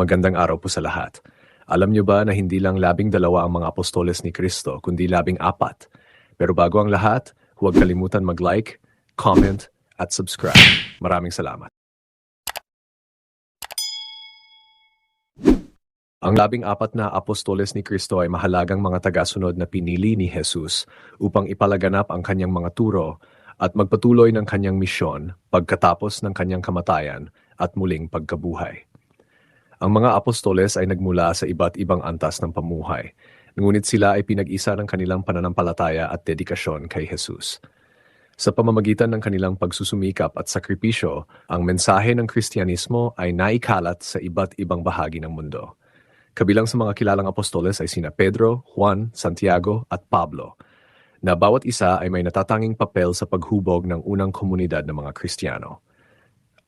Magandang araw po sa lahat. Alam niyo ba na hindi lang labing dalawa ang mga apostoles ni Kristo, kundi labing apat? Pero bago ang lahat, huwag kalimutan mag-like, comment, at subscribe. Maraming salamat. Ang labing apat na apostoles ni Kristo ay mahalagang mga tagasunod na pinili ni Jesus upang ipalaganap ang kanyang mga turo at magpatuloy ng kanyang misyon pagkatapos ng kanyang kamatayan at muling pagkabuhay. Ang mga apostoles ay nagmula sa iba't ibang antas ng pamuhay, ngunit sila ay pinag-isa ng kanilang pananampalataya at dedikasyon kay Jesus. Sa pamamagitan ng kanilang pagsusumikap at sakripisyo, ang mensahe ng Kristyanismo ay naikalat sa iba't ibang bahagi ng mundo. Kabilang sa mga kilalang apostoles ay sina Pedro, Juan, Santiago at Pablo, na bawat isa ay may natatanging papel sa paghubog ng unang komunidad ng mga Kristiyano.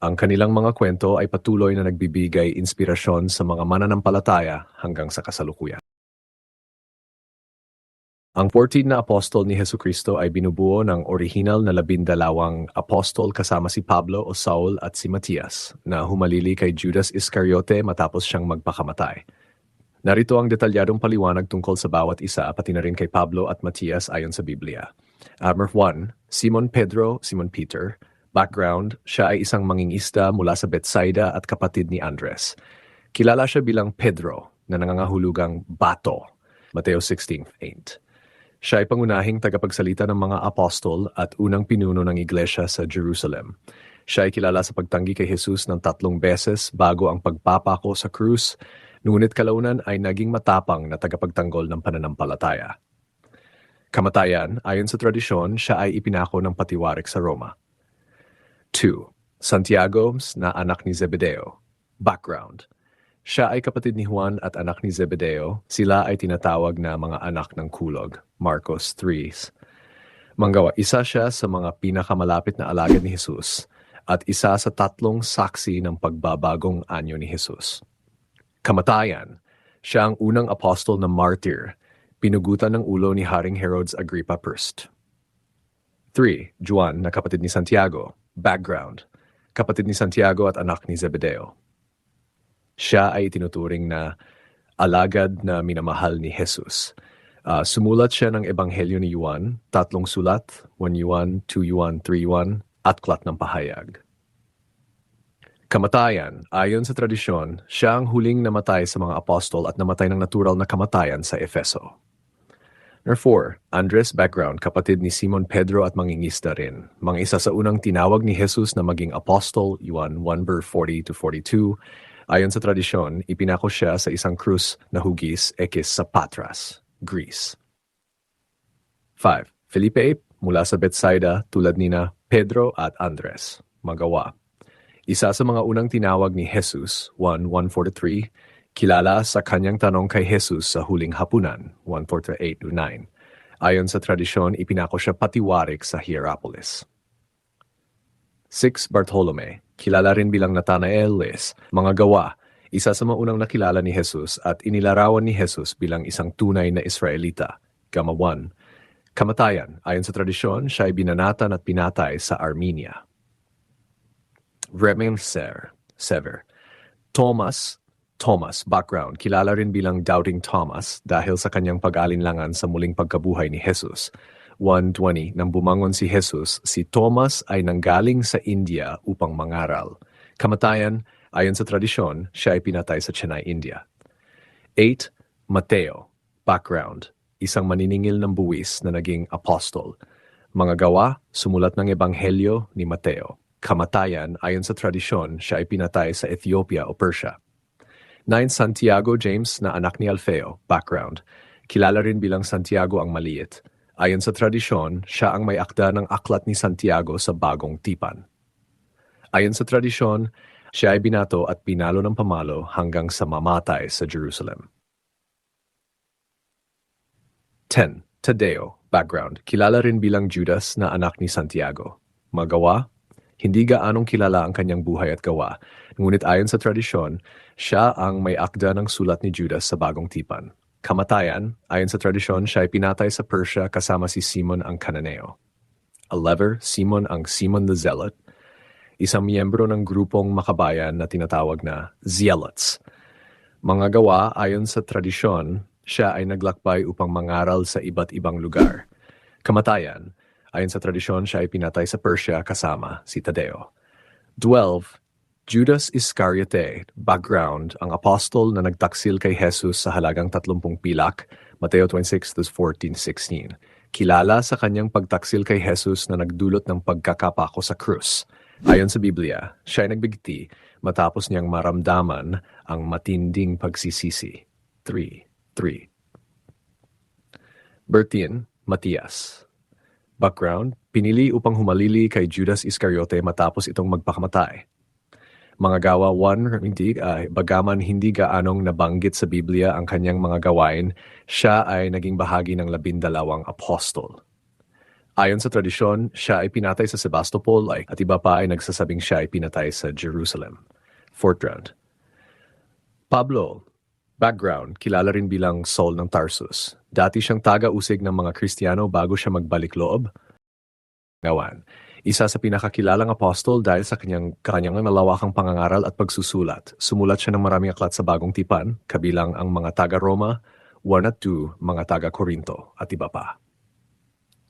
Ang kanilang mga kwento ay patuloy na nagbibigay inspirasyon sa mga mananampalataya hanggang sa kasalukuyan. Ang 14 na apostol ni Heso Kristo ay binubuo ng orihinal na labindalawang apostol kasama si Pablo o Saul at si Matias na humalili kay Judas Iscariote matapos siyang magpakamatay. Narito ang detalyadong paliwanag tungkol sa bawat isa pati na rin kay Pablo at Matias ayon sa Biblia. Number 1, Simon Pedro, Simon Peter, Background, siya ay isang mangingista mula sa Bethsaida at kapatid ni Andres. Kilala siya bilang Pedro na nangangahulugang bato, Mateo 16:8. Siya ay pangunahing tagapagsalita ng mga apostol at unang pinuno ng iglesia sa Jerusalem. Siya ay kilala sa pagtanggi kay Jesus ng tatlong beses bago ang pagpapako sa krus, ngunit kalaunan ay naging matapang na tagapagtanggol ng pananampalataya. Kamatayan, ayon sa tradisyon, siya ay ipinako ng patiwarik sa Roma. 2. Santiago na anak ni Zebedeo. Background. Siya ay kapatid ni Juan at anak ni Zebedeo. Sila ay tinatawag na mga anak ng kulog. Marcos 3. Manggawa, isa siya sa mga pinakamalapit na alagad ni Jesus at isa sa tatlong saksi ng pagbabagong anyo ni Jesus. Kamatayan. Siya ang unang apostol na martyr. Pinugutan ng ulo ni Haring Herodes Agrippa I. 3. Juan na kapatid ni Santiago. Background. Kapatid ni Santiago at anak ni Zebedeo. Siya ay tinuturing na alagad na minamahal ni Jesus. Uh, sumulat siya ng Ebanghelyo ni Juan, tatlong sulat, 1 Juan, 2 Juan, 3 Juan, at Klat ng Pahayag. Kamatayan, ayon sa tradisyon, siya ang huling namatay sa mga apostol at namatay ng natural na kamatayan sa Efeso. Number 4, Andres background, kapatid ni Simon Pedro at mangingista rin. Mga isa sa unang tinawag ni Jesus na maging apostol, Juan 1 verse 40 to 42. Ayon sa tradisyon, ipinako siya sa isang krus na hugis ekis sa Patras, Greece. 5. Felipe mula sa Bethsaida tulad nina Pedro at Andres, magawa. Isa sa mga unang tinawag ni Jesus, 1 143, Kilala sa kanyang tanong kay Jesus sa huling hapunan, 148-9. Ayon sa tradisyon, ipinako siya patiwarik sa Hierapolis. 6. Bartolome, kilala rin bilang Nathanael Lis, mga gawa, isa sa maunang nakilala ni Jesus at inilarawan ni Jesus bilang isang tunay na Israelita. Gama 1. Kamatayan, ayon sa tradisyon, siya ay binanatan at pinatay sa Armenia. Remen Ser, Sever. Thomas, Thomas, background, kilala rin bilang Doubting Thomas dahil sa kanyang pag-alinlangan sa muling pagkabuhay ni Jesus. 120, nang bumangon si Jesus, si Thomas ay nanggaling sa India upang mangaral. Kamatayan, ayon sa tradisyon, siya ay pinatay sa Chennai, India. 8. Mateo, background, isang maniningil ng buwis na naging apostol. Mga gawa, sumulat ng Ebanghelyo ni Mateo. Kamatayan, ayon sa tradisyon, siya ay pinatay sa Ethiopia o Persia. 9. Santiago James na anak ni Alfeo, background. Kilala rin bilang Santiago ang Maliit. Ayon sa tradisyon, siya ang may akda ng aklat ni Santiago sa bagong tipan. Ayon sa tradisyon, siya ay binato at pinalo ng pamalo hanggang sa mamatay sa Jerusalem. 10. Tadeo, background. Kilala rin bilang Judas na anak ni Santiago. Magawa, hindi gaanong kilala ang kanyang buhay at gawa, ngunit ayon sa tradisyon, siya ang may akda ng sulat ni Judas sa bagong tipan. Kamatayan, ayon sa tradisyon, siya ay pinatay sa Persia kasama si Simon ang Kananeo. A lever, Simon ang Simon the Zealot, isang miyembro ng grupong makabayan na tinatawag na Zealots. Mga gawa ayon sa tradisyon, siya ay naglakbay upang mangaral sa iba't ibang lugar. Kamatayan, ayon sa tradisyon siya ay pinatay sa Persia kasama si Tadeo. 12. Judas Iscariote, background, ang apostol na nagtaksil kay Jesus sa halagang 30 pilak, Mateo 26:14-16. Kilala sa kanyang pagtaksil kay Jesus na nagdulot ng pagkakapako sa krus. Ayon sa Biblia, siya ay nagbigti matapos niyang maramdaman ang matinding pagsisisi. 3. 3. Bertin, Matias. Background, pinili upang humalili kay Judas Iscariote matapos itong magpakamatay. Mga gawa 1, hindi, uh, bagaman hindi gaanong nabanggit sa Biblia ang kanyang mga gawain, siya ay naging bahagi ng labindalawang apostol. Ayon sa tradisyon, siya ay pinatay sa Sebastopol at iba pa ay nagsasabing siya ay pinatay sa Jerusalem. Fourth round. Pablo, background, kilala rin bilang Saul ng Tarsus. Dati siyang taga-usig ng mga Kristiyano bago siya magbalik loob. Ngawan, isa sa pinakakilalang apostol dahil sa kanyang, kanyang malawakang pangangaral at pagsusulat. Sumulat siya ng maraming aklat sa bagong tipan, kabilang ang mga taga-Roma, 1 at 2, mga taga-Korinto, at iba pa.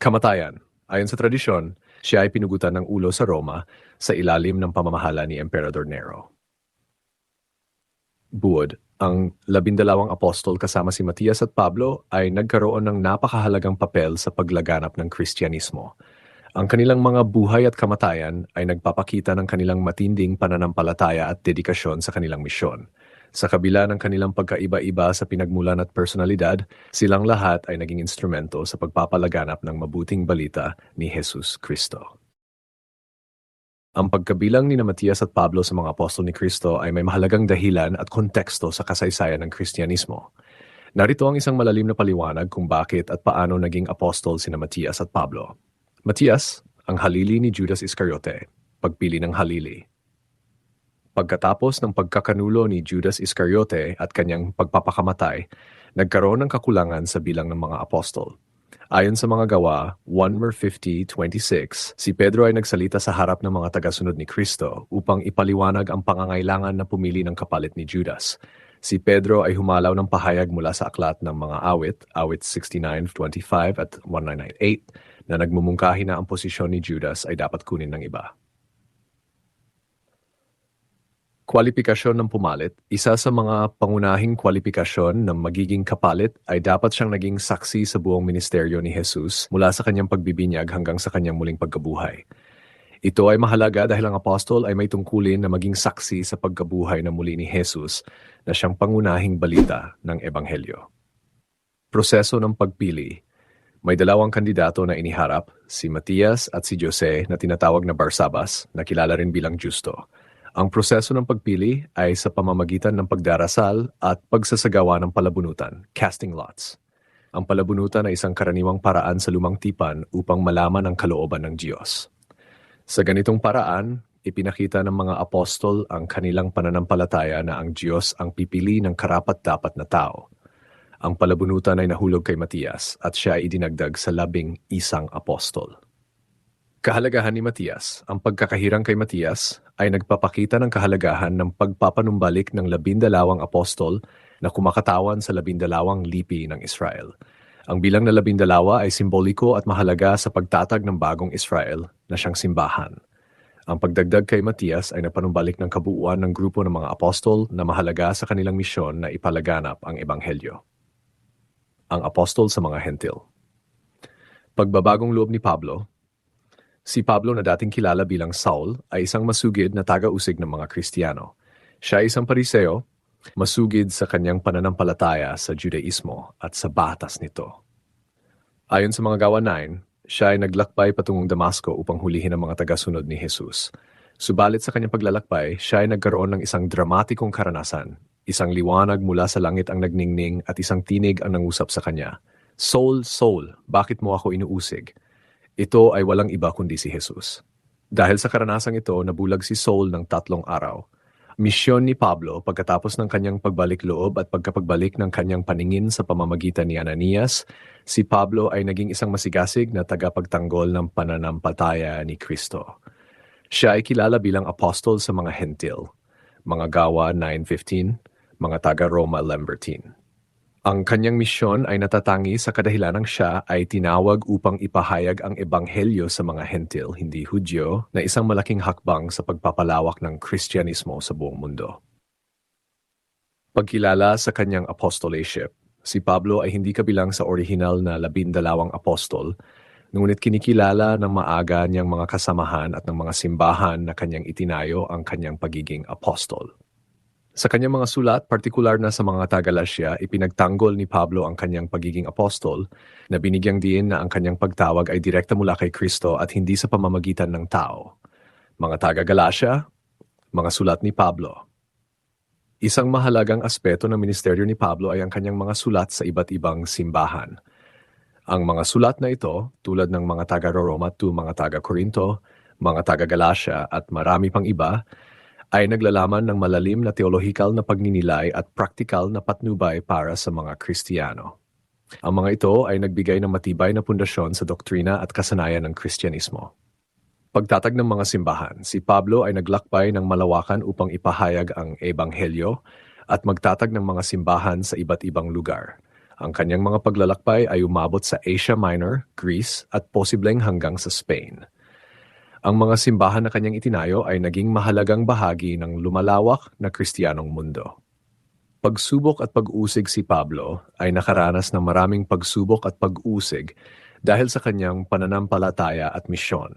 Kamatayan. Ayon sa tradisyon, siya ay pinugutan ng ulo sa Roma sa ilalim ng pamamahala ni Emperador Nero. Buod, ang labindalawang apostol kasama si Matias at Pablo ay nagkaroon ng napakahalagang papel sa paglaganap ng Kristyanismo. Ang kanilang mga buhay at kamatayan ay nagpapakita ng kanilang matinding pananampalataya at dedikasyon sa kanilang misyon. Sa kabila ng kanilang pagkaiba-iba sa pinagmulan at personalidad, silang lahat ay naging instrumento sa pagpapalaganap ng mabuting balita ni Jesus Kristo. Ang pagkabilang ni Matias at Pablo sa mga apostol ni Kristo ay may mahalagang dahilan at konteksto sa kasaysayan ng Kristyanismo. Narito ang isang malalim na paliwanag kung bakit at paano naging apostol sina Matias at Pablo. Matias, ang halili ni Judas Iscariote, pagpili ng halili. Pagkatapos ng pagkakanulo ni Judas Iscariote at kanyang pagpapakamatay, nagkaroon ng kakulangan sa bilang ng mga apostol. Ayon sa mga gawa, 1 50.26, si Pedro ay nagsalita sa harap ng mga tagasunod ni Kristo upang ipaliwanag ang pangangailangan na pumili ng kapalit ni Judas. Si Pedro ay humalaw ng pahayag mula sa aklat ng mga awit, awit 69.25 at 1998, na nagmumungkahi na ang posisyon ni Judas ay dapat kunin ng iba. Kwalipikasyon ng pumalit, isa sa mga pangunahing kwalipikasyon ng magiging kapalit ay dapat siyang naging saksi sa buong ministeryo ni Jesus mula sa kanyang pagbibinyag hanggang sa kanyang muling pagkabuhay. Ito ay mahalaga dahil ang apostol ay may tungkulin na maging saksi sa pagkabuhay na muli ni Jesus na siyang pangunahing balita ng Ebanghelyo. Proseso ng pagpili May dalawang kandidato na iniharap, si Matias at si Jose na tinatawag na Barsabas na kilala rin bilang Justo. Ang proseso ng pagpili ay sa pamamagitan ng pagdarasal at pagsasagawa ng palabunutan, casting lots. Ang palabunutan ay isang karaniwang paraan sa lumang tipan upang malaman ang kalooban ng Diyos. Sa ganitong paraan, ipinakita ng mga apostol ang kanilang pananampalataya na ang Diyos ang pipili ng karapat-dapat na tao. Ang palabunutan ay nahulog kay Matias at siya ay idinagdag sa labing isang apostol. Kahalagahan ni Matias Ang pagkakahirang kay Matias ay nagpapakita ng kahalagahan ng pagpapanumbalik ng labindalawang apostol na kumakatawan sa labindalawang lipi ng Israel. Ang bilang na labindalawa ay simboliko at mahalaga sa pagtatag ng bagong Israel na siyang simbahan. Ang pagdagdag kay Matias ay napanumbalik ng kabuuan ng grupo ng mga apostol na mahalaga sa kanilang misyon na ipalaganap ang Ebanghelyo. Ang apostol sa mga hentil Pagbabagong loob ni Pablo, Si Pablo na dating kilala bilang Saul ay isang masugid na taga-usig ng mga Kristiyano. Siya ay isang pariseo, masugid sa kanyang pananampalataya sa Judaismo at sa batas nito. Ayon sa mga gawa 9, siya ay naglakbay patungong Damasco upang hulihin ang mga tagasunod ni Jesus. Subalit sa kanyang paglalakbay, siya ay nagkaroon ng isang dramatikong karanasan. Isang liwanag mula sa langit ang nagningning at isang tinig ang nangusap sa kanya. Soul, soul, bakit mo ako inuusig? Ito ay walang iba kundi si Jesus. Dahil sa karanasang ito, nabulag si Saul ng tatlong araw. Misyon ni Pablo pagkatapos ng kanyang pagbalik loob at pagkapagbalik ng kanyang paningin sa pamamagitan ni Ananias, si Pablo ay naging isang masigasig na tagapagtanggol ng pananampalataya ni Kristo. Siya ay kilala bilang apostol sa mga hentil, mga gawa 9.15, mga taga-Roma Lambertine. Ang kanyang misyon ay natatangi sa kadahilanang siya ay tinawag upang ipahayag ang ebanghelyo sa mga hentil, hindi Hudyo, na isang malaking hakbang sa pagpapalawak ng Kristyanismo sa buong mundo. Pagkilala sa kanyang apostoleship, si Pablo ay hindi kabilang sa orihinal na labindalawang apostol, ngunit kinikilala ng maaga niyang mga kasamahan at ng mga simbahan na kanyang itinayo ang kanyang pagiging apostol. Sa kanyang mga sulat, partikular na sa mga taga-Lasya, ipinagtanggol ni Pablo ang kanyang pagiging apostol na binigyang diin na ang kanyang pagtawag ay direkta mula kay Kristo at hindi sa pamamagitan ng tao. Mga taga-Galasya, mga sulat ni Pablo. Isang mahalagang aspeto ng ministeryo ni Pablo ay ang kanyang mga sulat sa iba't ibang simbahan. Ang mga sulat na ito, tulad ng mga taga-Roma to mga taga-Korinto, mga taga-Galasya at marami pang iba, ay naglalaman ng malalim na teolohikal na pagninilay at praktikal na patnubay para sa mga Kristiyano. Ang mga ito ay nagbigay ng matibay na pundasyon sa doktrina at kasanayan ng Kristyanismo. Pagtatag ng mga simbahan, si Pablo ay naglakbay ng malawakan upang ipahayag ang ebanghelyo at magtatag ng mga simbahan sa iba't ibang lugar. Ang kanyang mga paglalakbay ay umabot sa Asia Minor, Greece at posibleng hanggang sa Spain. Ang mga simbahan na kanyang itinayo ay naging mahalagang bahagi ng lumalawak na Kristiyanong mundo. Pagsubok at pag-usig si Pablo ay nakaranas ng maraming pagsubok at pag-usig dahil sa kanyang pananampalataya at misyon.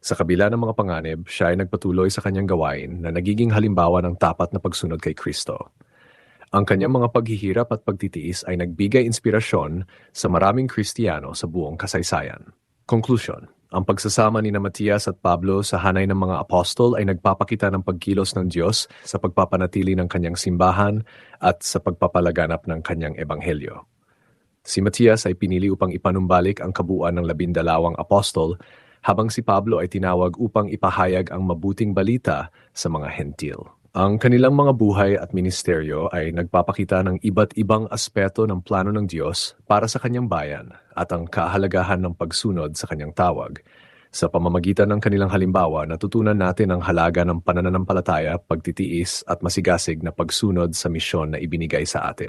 Sa kabila ng mga panganib, siya ay nagpatuloy sa kanyang gawain na nagiging halimbawa ng tapat na pagsunod kay Kristo. Ang kanyang mga paghihirap at pagtitiis ay nagbigay inspirasyon sa maraming Kristiyano sa buong kasaysayan. Conclusion ang pagsasama ni na Matias at Pablo sa hanay ng mga apostol ay nagpapakita ng pagkilos ng Diyos sa pagpapanatili ng kanyang simbahan at sa pagpapalaganap ng kanyang ebanghelyo. Si Matias ay pinili upang ipanumbalik ang kabuuan ng labindalawang apostol habang si Pablo ay tinawag upang ipahayag ang mabuting balita sa mga hentil. Ang kanilang mga buhay at ministeryo ay nagpapakita ng iba't ibang aspeto ng plano ng Diyos para sa kanyang bayan at ang kahalagahan ng pagsunod sa kanyang tawag. Sa pamamagitan ng kanilang halimbawa, natutunan natin ang halaga ng panananampalataya, pagtitiis at masigasig na pagsunod sa misyon na ibinigay sa atin.